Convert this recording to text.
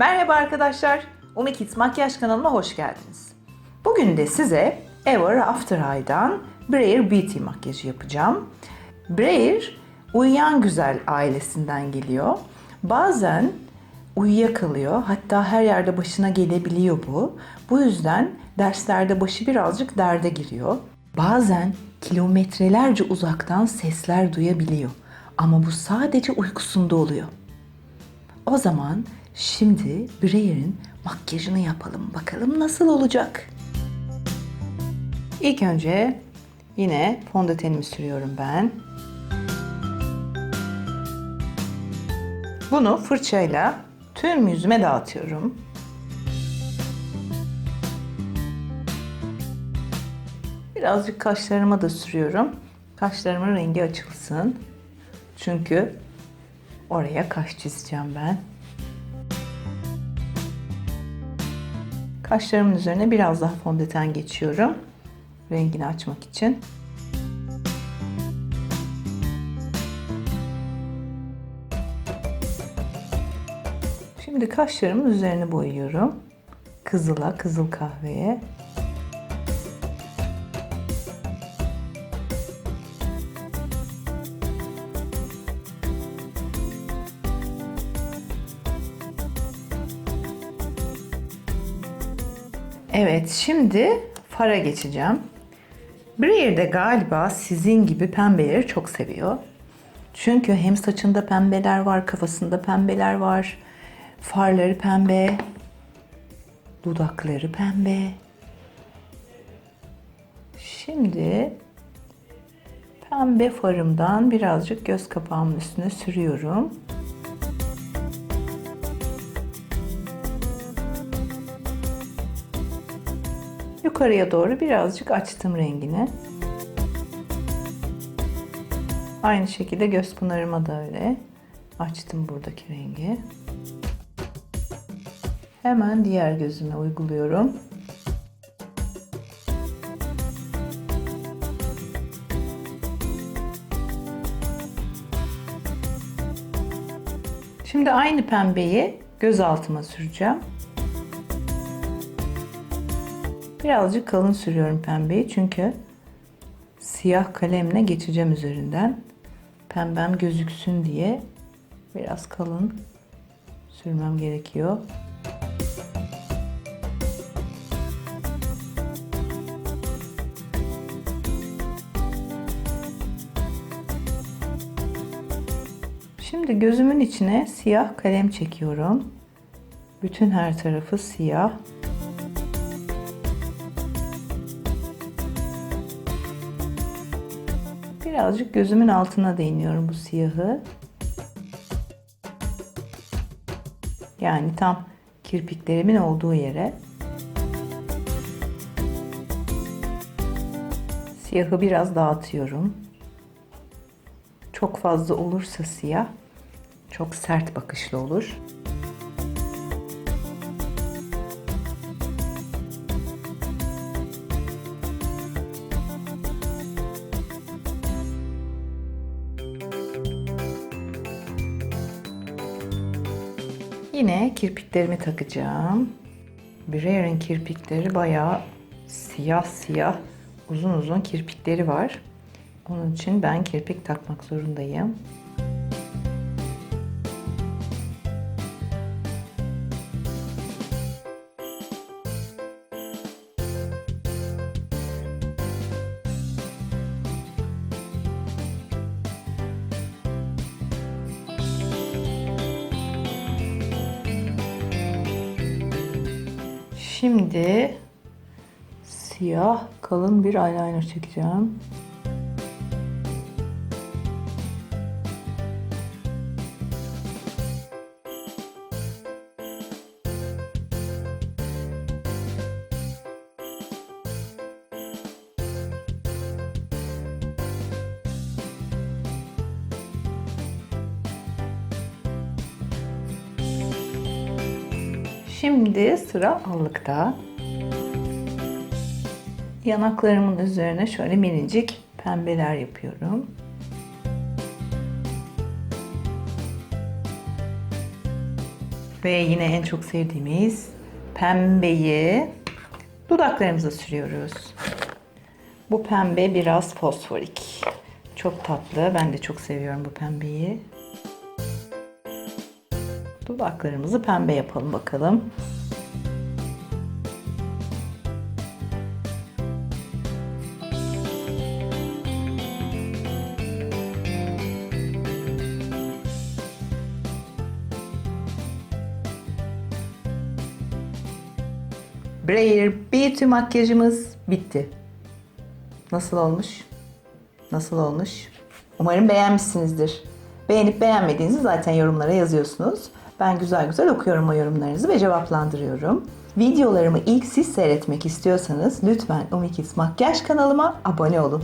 Merhaba arkadaşlar. Umi Makyaj kanalına hoş geldiniz. Bugün de size Ever After Eye'dan Brayer Beauty makyajı yapacağım. Brayer uyuyan güzel ailesinden geliyor. Bazen uyuyakalıyor. Hatta her yerde başına gelebiliyor bu. Bu yüzden derslerde başı birazcık derde giriyor. Bazen kilometrelerce uzaktan sesler duyabiliyor. Ama bu sadece uykusunda oluyor. O zaman şimdi Breyer'in makyajını yapalım. Bakalım nasıl olacak? İlk önce yine fondötenimi sürüyorum ben. Bunu fırçayla tüm yüzüme dağıtıyorum. Birazcık kaşlarıma da sürüyorum. Kaşlarımın rengi açılsın. Çünkü oraya kaş çizeceğim ben. Kaşlarımın üzerine biraz daha fondöten geçiyorum. Rengini açmak için. Şimdi kaşlarımın üzerine boyuyorum. Kızıla, kızıl kahveye. Evet, şimdi fara geçeceğim. Breyer de galiba sizin gibi pembeleri çok seviyor. Çünkü hem saçında pembeler var, kafasında pembeler var. Farları pembe, dudakları pembe. Şimdi pembe farımdan birazcık göz kapağımın üstüne sürüyorum. Yukarıya doğru birazcık açtım rengini. Aynı şekilde göz pınarıma da öyle. Açtım buradaki rengi. Hemen diğer gözüme uyguluyorum. Şimdi aynı pembeyi göz altıma süreceğim. Birazcık kalın sürüyorum pembeyi çünkü siyah kalemle geçeceğim üzerinden. Pembem gözüksün diye biraz kalın sürmem gerekiyor. Şimdi gözümün içine siyah kalem çekiyorum. Bütün her tarafı siyah. Birazcık gözümün altına değiniyorum bu siyahı. Yani tam kirpiklerimin olduğu yere. Siyahı biraz dağıtıyorum. Çok fazla olursa siyah çok sert bakışlı olur. Yine kirpiklerimi takacağım. Breyer'in kirpikleri bayağı siyah siyah uzun uzun kirpikleri var. Onun için ben kirpik takmak zorundayım. Şimdi siyah kalın bir eyeliner çekeceğim. Şimdi sıra allıkta. Yanaklarımın üzerine şöyle minicik pembeler yapıyorum. Ve yine en çok sevdiğimiz pembeyi dudaklarımıza sürüyoruz. Bu pembe biraz fosforik. Çok tatlı. Ben de çok seviyorum bu pembeyi. Dudaklarımızı pembe yapalım bakalım. Brayer Beauty makyajımız bitti. Nasıl olmuş? Nasıl olmuş? Umarım beğenmişsinizdir. Beğenip beğenmediğinizi zaten yorumlara yazıyorsunuz. Ben güzel güzel okuyorum o yorumlarınızı ve cevaplandırıyorum. Videolarımı ilk siz seyretmek istiyorsanız lütfen Umikis Makyaj kanalıma abone olun.